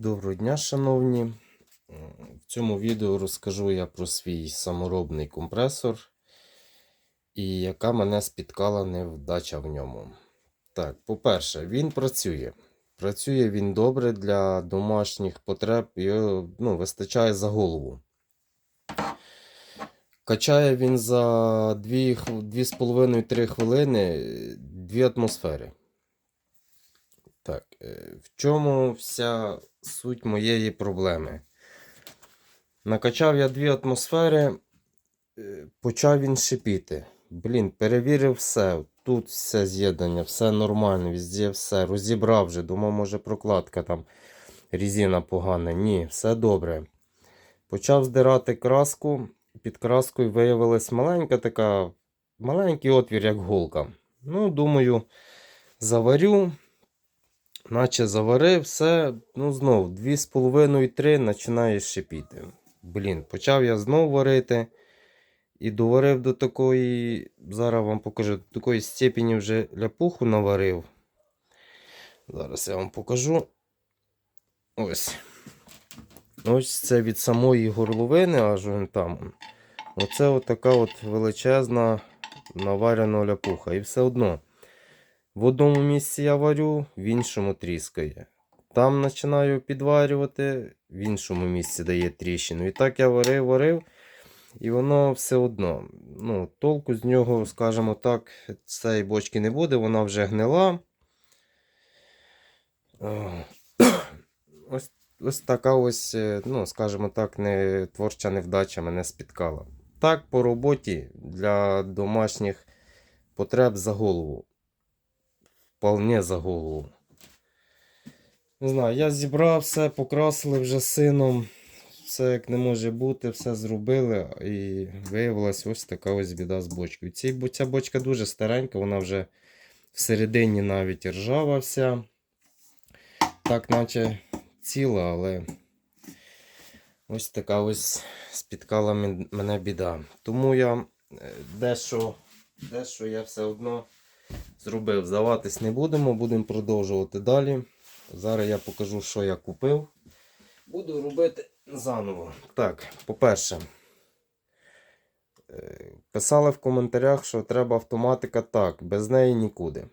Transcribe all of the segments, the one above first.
Доброго дня, шановні. В цьому відео розкажу я про свій саморобний компресор і яка мене спіткала невдача в ньому. Так, по-перше, він працює. Працює він добре для домашніх потреб, його ну, вистачає за голову. Качає він за 2,5-3 хвилини 2 атмосфери. Так, е, в чому вся суть моєї проблеми? Накачав я дві атмосфери, е, почав він шипіти. Блін, перевірив все. Тут все з'єднання, все нормально, везде все. Розібрав вже, думав, може прокладка там резина погана. Ні, все добре. Почав здирати краску. Під краскою виявилась маленька така, маленький отвір, як голка. Ну, думаю, заварю. Наче заварив все, ну знов 2,5-3 починає шипіти. Блін, почав я знов варити. І доварив до такої, зараз вам покажу, до такої степені вже ляпуху наварив. Зараз я вам покажу. Ось. Ось це від самої горловини, аж вон там. Оце отака от величезна наварена ляпуха. І все одно. В одному місці я варю, в іншому тріскає. Там починаю підварювати, в іншому місці дає тріщину. І так я варив, варив, і воно все одно. Ну, Толку з нього, скажімо так, цієї бочки не буде, вона вже гнила. Ось, ось така ось, е, ну, скажімо так, не, творча невдача мене спіткала. Так, по роботі для домашніх потреб за голову вполне за голову. Не знаю, я зібрав все, покрасили вже сином. Все як не може бути, все зробили. І виявилась ось така ось біда з бочкою. Ці, ця бочка дуже старенька, вона вже всередині навіть ржава вся. Так, наче ціла, але ось така ось спіткала мене біда. Тому я е, дещо, дещо я все одно зробив. Здаватись не будемо, будемо продовжувати далі. Зараз я покажу, що я купив. Буду робити заново. Так, по-перше, е, писали в коментарях, що треба автоматика так, без неї нікуди.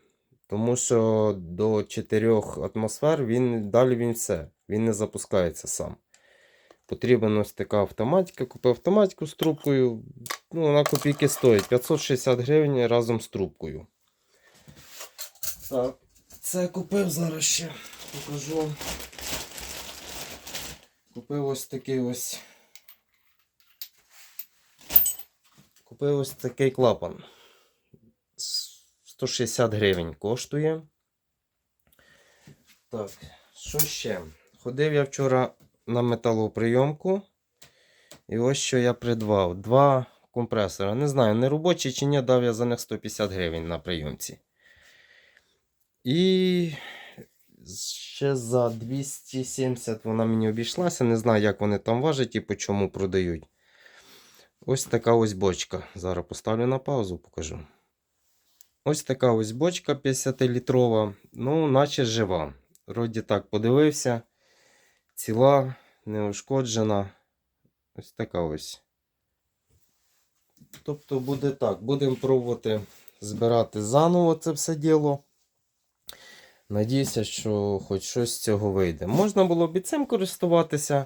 Тому що до 4 атмосфер він, далі він все, він не запускається сам. Потрібна ось така автоматика. Купив автоматику з трубкою. Ну, вона копійки стоїть 560 гривень разом з трубкою. Так, це купив зараз ще. Покажу. Купив ось такий ось. Купив ось такий клапан. 160 гривень коштує. Так, що ще? Ходив я вчора на металоприйомку. І ось що я придбав. Два компресора. Не знаю, не робочі чи ні, дав я за них 150 гривень на прийомці. І ще за 270 вона мені обійшлася. Не знаю, як вони там важать і по чому продають. Ось така ось бочка. Зараз поставлю на паузу, покажу. Ось така ось бочка 50-літрова. Ну, наче жива. Вроді так подивився. Ціла, неушкоджена. Ось така ось. Тобто буде так. Будемо пробувати збирати заново це все діло. Надіюся, що хоч щось з цього вийде. Можна було б і цим користуватися.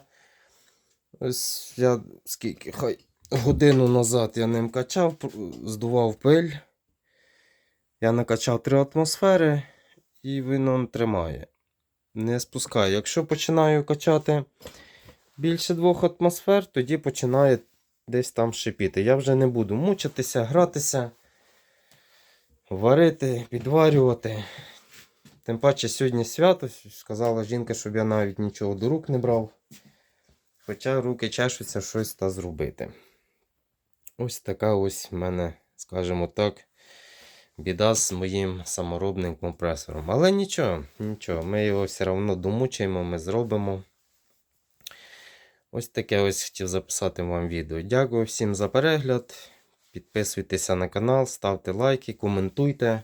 Ось я скільки хай годину назад я ним качав, здував пиль. Я накачав 3 атмосфери і він он тримає. Не спускає. Якщо починаю качати більше двох атмосфер, тоді починає десь там шипіти. Я вже не буду мучитися, гратися, варити, підварювати. Тим паче сьогодні свято, сказала жінка, щоб я навіть нічого до рук не брав. Хоча руки чешуться щось та зробити. Ось така ось в мене, скажімо так, біда з моїм саморобним компресором. Але нічого, нічого, ми його все одно домучаємо, ми зробимо. Ось таке ось хотів записати вам відео. Дякую всім за перегляд. Підписуйтеся на канал, ставте лайки, коментуйте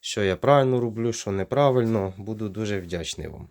що я правильно роблю, що неправильно. Буду дуже вдячний вам.